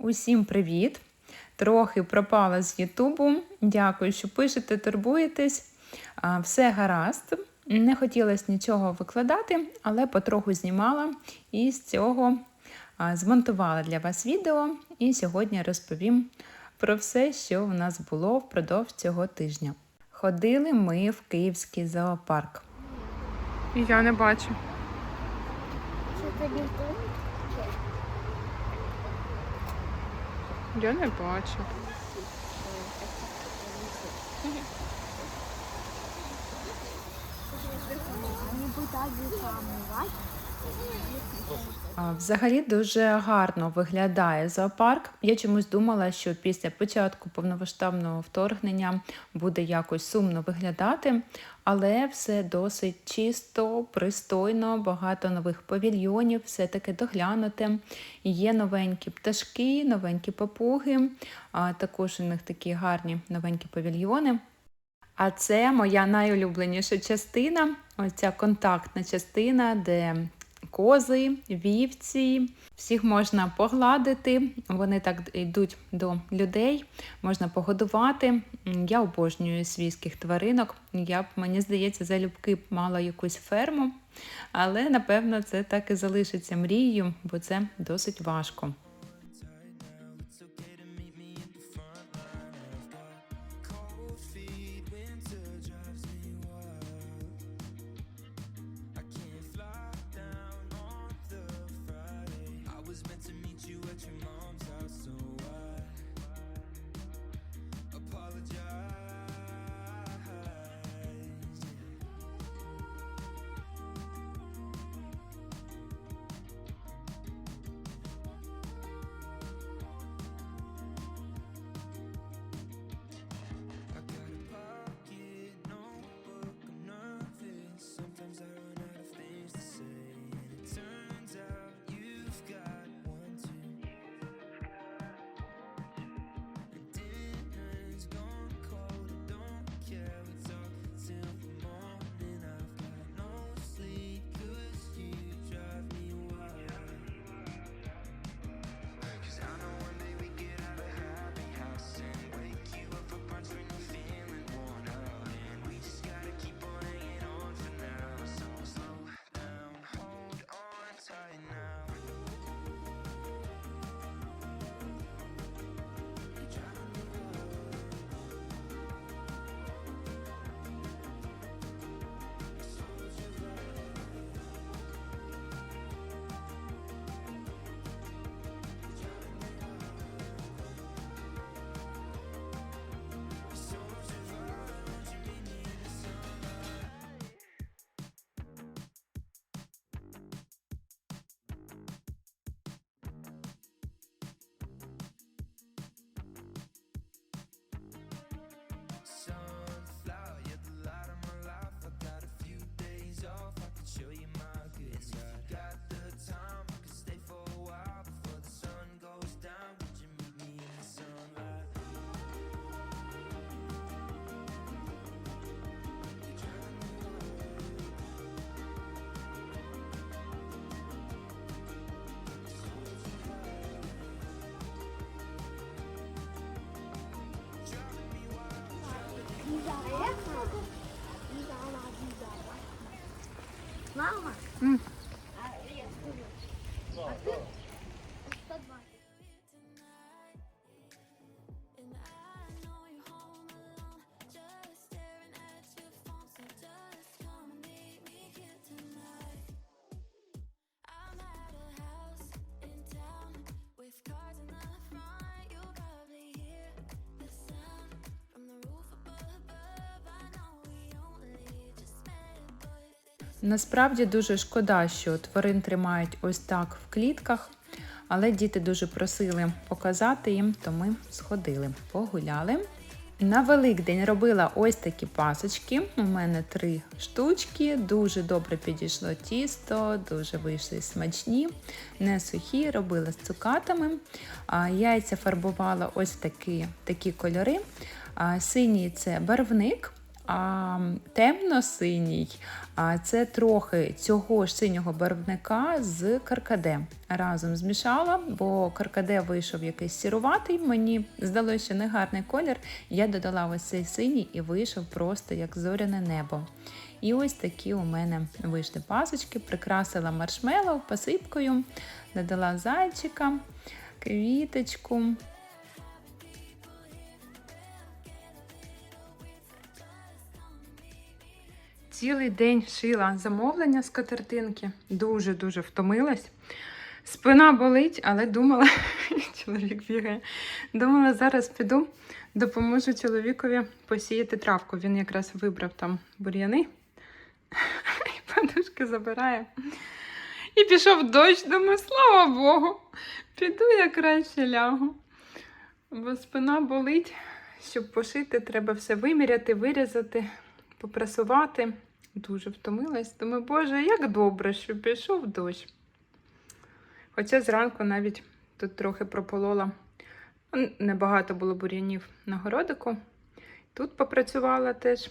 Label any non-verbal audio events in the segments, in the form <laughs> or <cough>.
Усім привіт! Трохи пропала з Ютубу. Дякую, що пишете, турбуєтесь. Все гаразд. Не хотілося нічого викладати, але потроху знімала і з цього змонтувала для вас відео. І сьогодні розповім про все, що у нас було впродовж цього тижня. Ходили ми в Київський зоопарк. Я не бачу. Що тобі вдома? Я не бачу. Они будут так выкамывать. А, Взагалі дуже гарно виглядає зоопарк. Я чомусь думала, що після початку повномасштабного вторгнення буде якось сумно виглядати, але все досить чисто, пристойно, багато нових павільйонів, все таки доглянуте. Є новенькі пташки, новенькі папуги, а також у них такі гарні новенькі павільйони. А це моя найулюбленіша частина, ось ця контактна частина, де кози, вівці. Всіх можна погладити, вони так йдуть до людей, можна погодувати. Я обожнюю свійських тваринок. Я б, мені здається, залюбки б мала якусь ферму, але напевно це так і залишиться мрією, бо це досить важко. Mama. Насправді дуже шкода, що тварин тримають ось так в клітках, але діти дуже просили показати їм, то ми сходили, погуляли. На Великдень робила ось такі пасочки. У мене три штучки. Дуже добре підійшло тісто, дуже вийшли смачні, не сухі, робила з цукатами. Яйця фарбувала ось такі, такі кольори. Синій це барвник, а темно-синій це трохи цього ж синього барвника з каркаде. Разом змішала, бо каркаде вийшов якийсь сіруватий. Мені здалося, що не гарний колір. Я додала ось цей синій і вийшов просто як зоряне небо. І ось такі у мене вийшли пасочки, прикрасила маршмеллоу посипкою, додала зайчика, квіточку. Цілий день шила замовлення з катертинки. Дуже-дуже втомилась. Спина болить, але думала, <laughs> чоловік бігає. Думала, зараз піду, допоможу чоловікові посіяти травку. Він якраз вибрав там бур'яни. <laughs> І подушки забирає. І пішов дощ, думаю, слава Богу, піду я краще лягу. Бо спина болить. Щоб пошити, треба все виміряти, вирізати, попрасувати. Дуже втомилась. Думаю, Боже, як добре, що пішов дощ. Хоча зранку навіть тут трохи прополола. Ну, Небагато було бур'янів на городику. Тут попрацювала теж.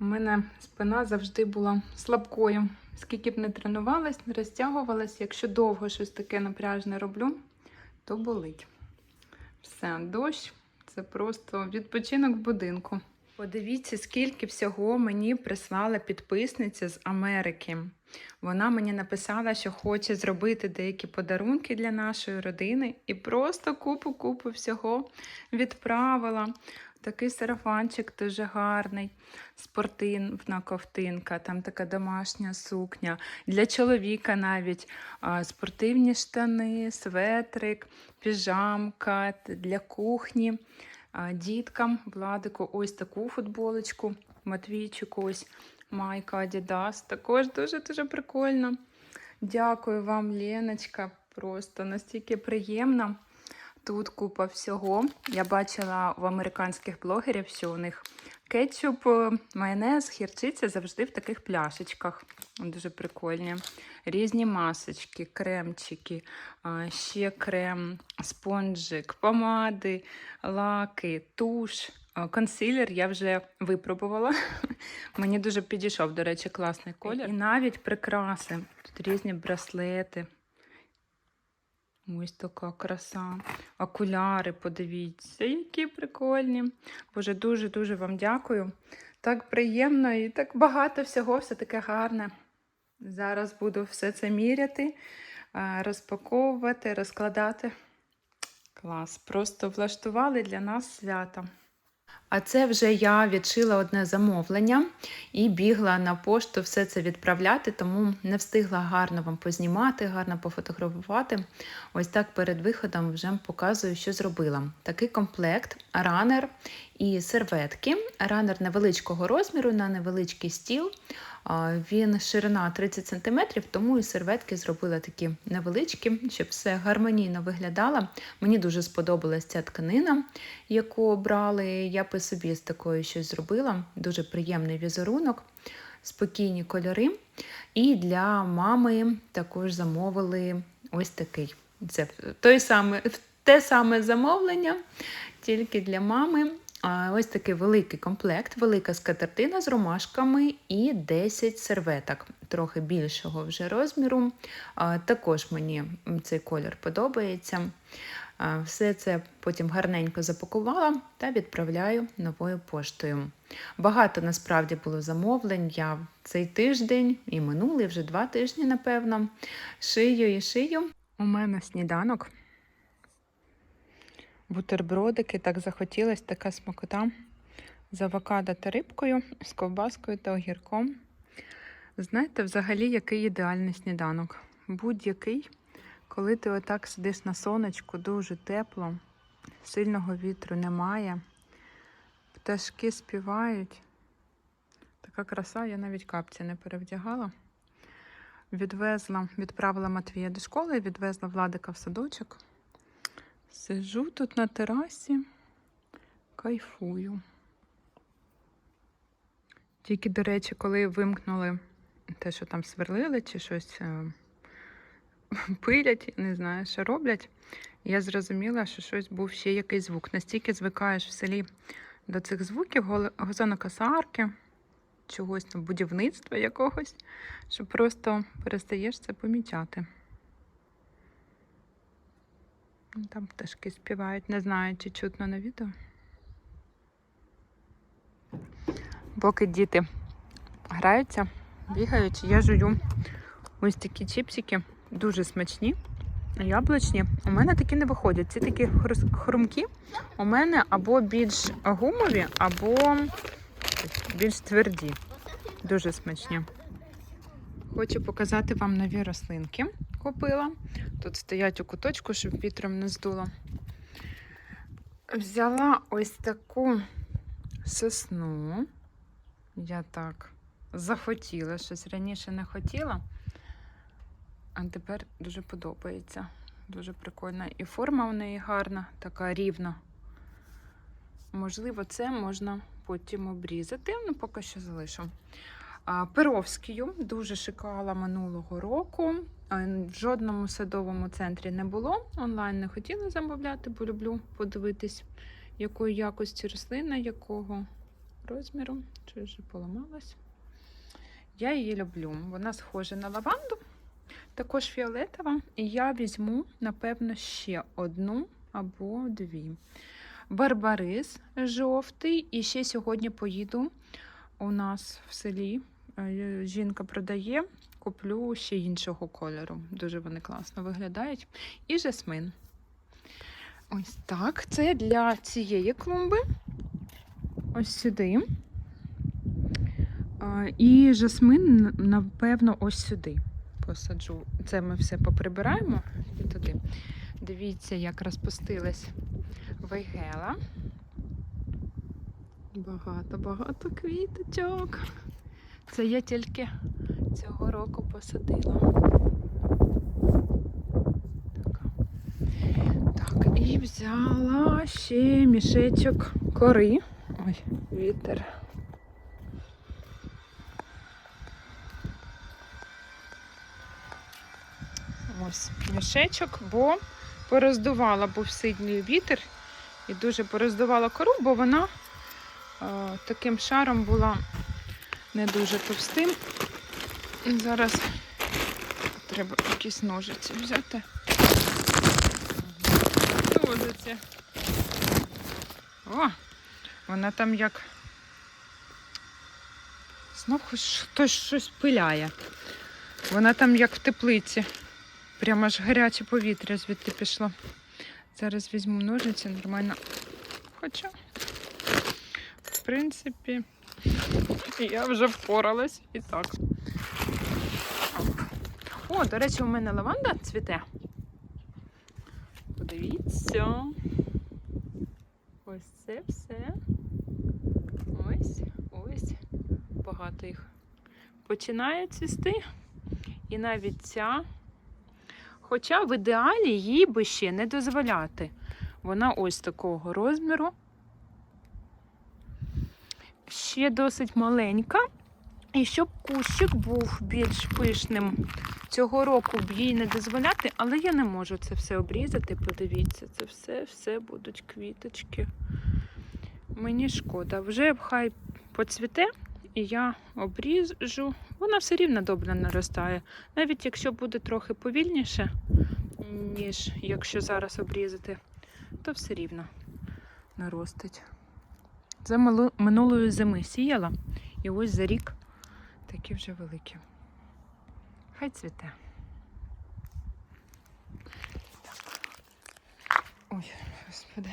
У мене спина завжди була слабкою. Скільки б не тренувалась, не розтягувалась, якщо довго щось таке напряжне роблю, то болить. Все, дощ це просто відпочинок в будинку. Подивіться, скільки всього мені прислала підписниця з Америки. Вона мені написала, що хоче зробити деякі подарунки для нашої родини, і просто купу-купу всього відправила. Такий сарафанчик дуже гарний, спортивна ковтинка, там така домашня сукня. Для чоловіка навіть спортивні штани, светрик, піжамка для кухні. Діткам, Владику, ось таку футболочку, Матвійчику, ось майка Adidas. Також дуже-дуже прикольно. Дякую вам, Леночка. Просто настільки приємно. Тут купа всього. Я бачила в американських блогерів, що у них кетчуп, е, майонез, гірчиця завжди в таких пляшечках. Дуже прикольні. Різні масочки, кремчики, ще крем, спонжик, помади, лаки, туш. Консилер я вже випробувала. <laughs> Мені дуже підійшов, до речі, класний колір. І навіть прикраси. Тут різні браслети. Ось така краса. Окуляри, подивіться, які прикольні. Боже, дуже-дуже вам дякую. Так приємно і так багато всього, все таке гарне. Зараз буду все це міряти, е, розпаковувати, розкладати. Клас. Просто влаштували для нас свято. А це вже я відшила одне замовлення і бігла на пошту все це відправляти, тому не встигла гарно вам познімати, гарно пофотографувати. Ось так перед виходом вже показую, що зробила. Такий комплект, ранер і серветки. Ранер невеличкого розміру на невеличкий стіл. Він ширина 30 см, тому і серветки зробила такі невеличкі, щоб все гармонійно виглядало. Мені дуже сподобалась ця тканина, яку обрали. Я би собі з такою щось зробила. Дуже приємний візерунок, спокійні кольори. І для мами також замовили ось такий. Це той саме, те саме замовлення, тільки для мами. Ось такий великий комплект, велика скатертина з ромашками і 10 серветок, трохи більшого вже розміру. Також мені цей колір подобається. Все це потім гарненько запакувала та відправляю новою поштою. Багато насправді було замовлень. Я цей тиждень і минулий вже два тижні, напевно. Шию і шию. У мене сніданок. Бутербродики, так захотілось, така смакота з авокадо та рибкою, з ковбаскою та огірком. Знаєте, взагалі, який ідеальний сніданок. Будь-який, коли ти отак сидиш на сонечку, дуже тепло, сильного вітру немає, пташки співають. Така краса, я навіть капці не перевдягала. Відвезла, відправила Матвія до школи, відвезла Владика в садочок. Сижу тут на терасі, кайфую. Тільки, до речі, коли вимкнули те, що там сверлили чи щось е, <laughs> пилять, не знаю, що роблять, я зрозуміла, що щось був ще якийсь звук. Настільки звикаєш в селі до цих звуків газонокосарки, чогось там будівництва якогось, що просто перестаєш це помічати. Там пташки співають, не знаю, чи чутно на відео. Поки діти граються, бігають, я жую ось такі чіпсики, дуже смачні, яблучні. У мене такі не виходять. Ці такі хрумкі. У мене або більш гумові, або більш тверді. Дуже смачні. Хочу показати вам нові рослинки. Купила. Тут стоять у куточку, щоб вітром не здуло. Взяла ось таку сосну. Я так захотіла, щось раніше не хотіла, а тепер дуже подобається. Дуже прикольна. І форма в неї гарна, така рівна. Можливо, це можна потім обрізати, ну поки що залишу. Перовською дуже шукала минулого року. В жодному садовому центрі не було. Онлайн не хотіла замовляти, бо люблю подивитись, якої якості рослина, якого розміру. Чи вже поламалась. Я її люблю. Вона схожа на лаванду, також фіолетова. І я візьму, напевно, ще одну або дві. Барбарис жовтий. І ще сьогодні поїду у нас в селі. е, Жінка продає. Куплю ще іншого кольору. Дуже вони класно виглядають. І жасмин. Ось так. Це для цієї клумби. Ось сюди. І жасмин, напевно, ось сюди посаджу. Це ми все поприбираємо і туди. Дивіться, як розпустилась вейгела. Багато-багато квіточок. Це я тільки цього року посадила. Так. І взяла ще мішечок кори. Ой, вітер. Ось мішечок, бо пороздувала, був сильний вітер і дуже пороздувала кору, бо вона е, таким шаром була не дуже товстим. Зараз треба якісь ножиці взяти. Ножиці. О, вона там як. Знов хтось щось пиляє. Вона там як в теплиці. Прямо аж гаряче повітря звідти пішло. Зараз візьму ножиці нормально. Хоча, в принципі, я вже впоралась і так. О, до речі, у мене лаванда цвіте. Подивіться. Ось це все. Ось, ось. Багато їх починає цвісти. І навіть ця. Хоча в ідеалі їй би ще не дозволяти. Вона ось такого розміру. Ще досить маленька. І щоб кущик був більш пишним, цього року б їй не дозволяти, але я не можу це все обрізати. Подивіться, це все, все будуть квіточки. Мені шкода. Вже хай поцвіте, і я обріжу. Вона все рівно добре наростає. Навіть якщо буде трохи повільніше, ніж якщо зараз обрізати, то все рівно наростить. Це минулої зими сіяла, і ось за рік такі вже великі. Хай цвіте. Так. Ой, господи.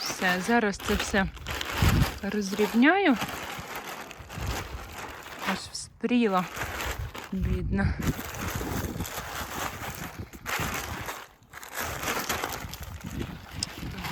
Все, зараз це все розрівняю. Аж вспріла, бідна.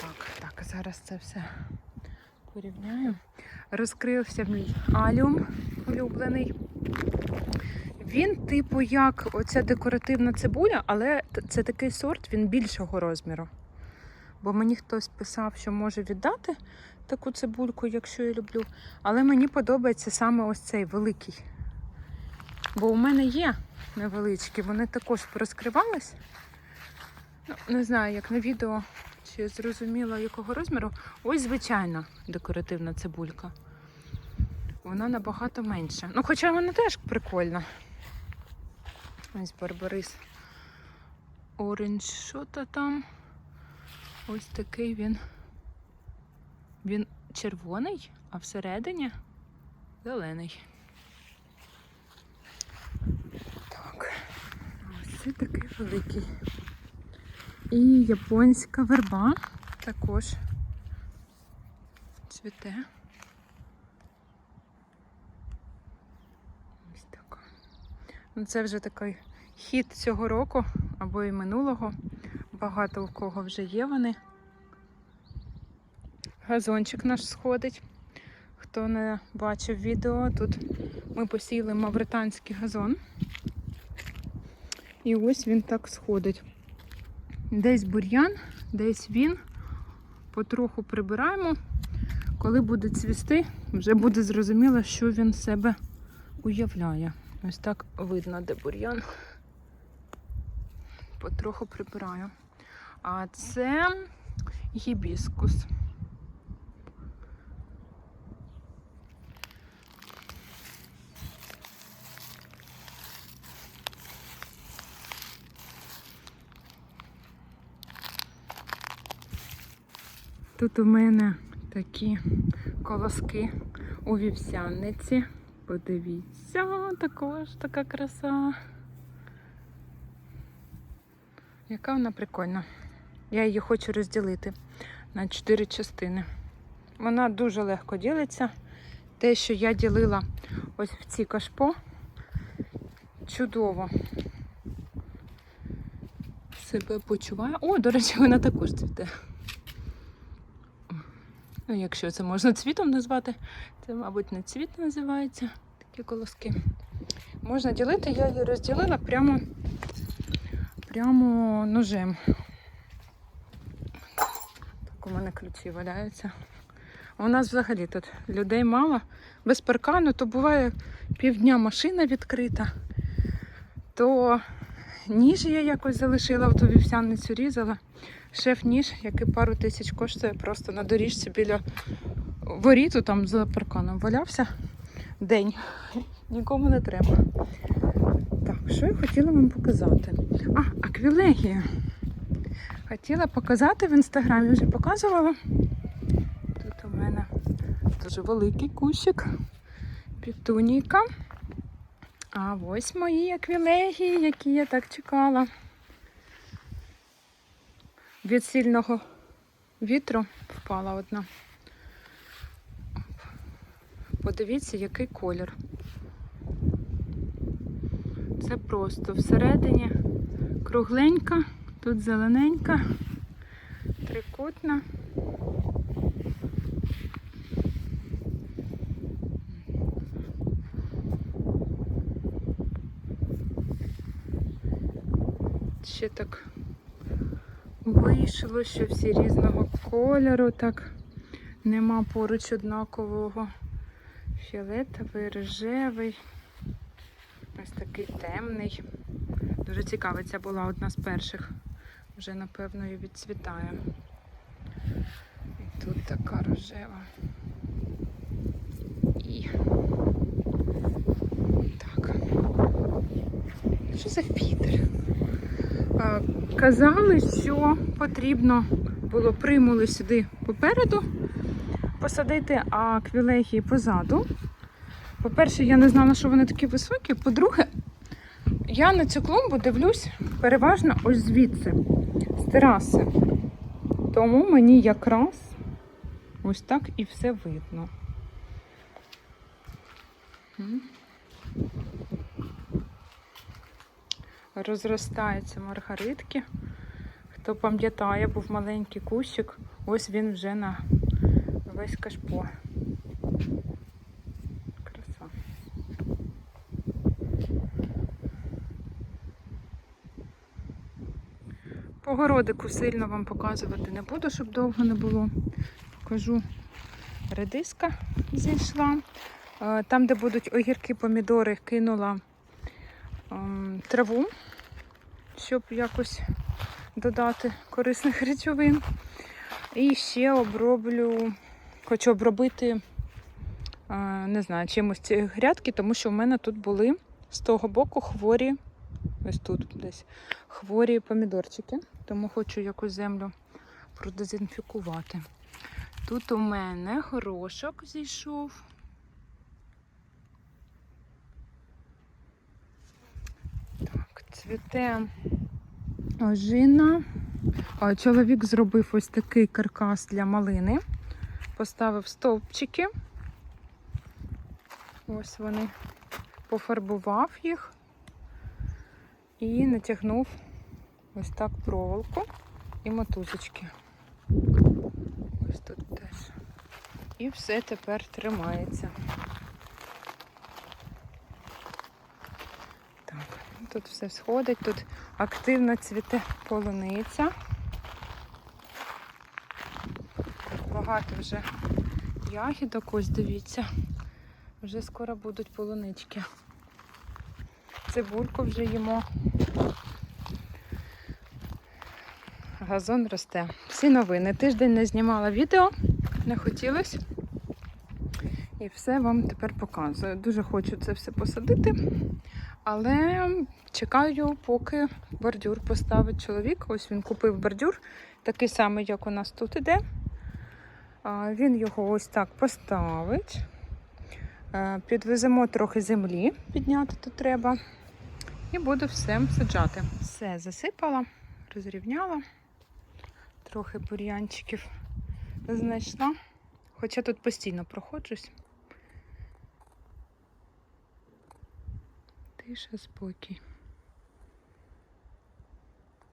Так, так, зараз це все порівняю. Розкрився мій аліум улюблений. Він, типу, як оця декоративна цибуля, але це такий сорт, він більшого розміру. бо мені хтось писав, що може віддати таку цибульку, якщо я люблю. Але мені подобається саме ось цей великий. Бо у мене є невеличкі, вони також порозкривались. Ну, не знаю, як на відео, чи зрозуміло якого розміру. Ось звичайна декоративна цибулька. Вона набагато менша. Ну, хоча вона теж прикольна. Ось барбарис. Оранж, що то там? Ось такий він. Він червоний, а всередині зелений. Так. Ось це такий великий. І японська верба також цвіте. Ось така. Ну, це вже такий хід цього року або і минулого. Багато у кого вже є вони. Газончик наш сходить. Хто не бачив відео, тут ми посіяли мавританський газон. І ось він так сходить. Десь бур'ян, десь він. Потроху прибираємо. Коли буде цвісти, вже буде зрозуміло, що він себе уявляє. Ось так видно, де бур'ян. Потроху прибираю. А це гібіскус. Тут у мене такі колоски у вівсянниці. Подивіться, також така краса. Яка вона прикольна. Я її хочу розділити на чотири частини. Вона дуже легко ділиться. Те, що я ділила ось в ці кашпо, чудово себе почуваю. О, до речі, вона також цвіте. Ну, якщо це можна цвітом назвати, це, мабуть, не цвіт називається такі колоски. Можна ділити, я її розділила прямо, прямо ножем. Так у мене ключі валяються. У нас взагалі тут людей мало. Без паркану, то буває півдня машина відкрита, то ніж я якось залишила в ту вівсяницю різала. Шеф-ніж, який пару тисяч коштує, просто на доріжці біля воріту там за парканом валявся день. Нікому не треба. Так, що я хотіла вам показати? А, аквілегія. Хотіла показати в інстаграмі, вже показувала. Тут у мене дуже великий кущик, півтунійка. А ось мої аквілегії, які я так чекала. Від сильного вітру впала одна. Подивіться, який колір. Це просто всередині кругленька, тут зелененька, трикутна. Ще так вийшло, що всі різного кольору, так нема поруч однакового. Фіолетовий, рожевий, ось такий темний. Дуже цікава, ця була одна з перших. Вже, напевно, і відцвітає. І тут така рожева. І так. Що за вітер? Казали, що потрібно було примули сюди попереду посадити, а квілегії позаду. По-перше, я не знала, що вони такі високі. По-друге, я на цю клумбу дивлюсь переважно ось звідси, з тераси. Тому мені якраз ось так і все видно. Розростаються маргаритки. Хто пам'ятає, був маленький кущик, ось він вже на весь кашпо. Краса. Погода огородику сильно вам показувати не буду, щоб довго не було. Покажу редиска зійшла. Е, Там, де будуть огірки, помідори, кинула ем, траву, щоб якось додати корисних речовин. І ще оброблю, хочу обробити, не знаю, чимось ці грядки, тому що в мене тут були з того боку хворі, ось тут десь хворі помідорчики, тому хочу якусь землю продезінфікувати. Тут у мене горошок зійшов. Так, цвіте ожина. Чоловік зробив ось такий каркас для малини. Поставив стовпчики. Ось вони. Пофарбував їх і натягнув ось так проволоку і мотузочки. Ось тут теж. І все тепер тримається. Тут все сходить, тут активно цвіте полуниця. Багато вже ягідок, ось дивіться. Вже скоро будуть полунички. Цибульку вже їмо. Газон росте. Всі новини. Тиждень не знімала відео, не хотілося. І все вам тепер показую. Дуже хочу це все посадити, але чекаю, поки бордюр поставить чоловік. Ось він купив бордюр, такий самий, як у нас тут іде. Він його ось так поставить. Е, Підвеземо трохи землі, підняти тут треба. І буду все саджати. Все засипала, розрівняла. Трохи бур'янчиків знайшла. Хоча тут постійно проходжусь. Тиша, спокій.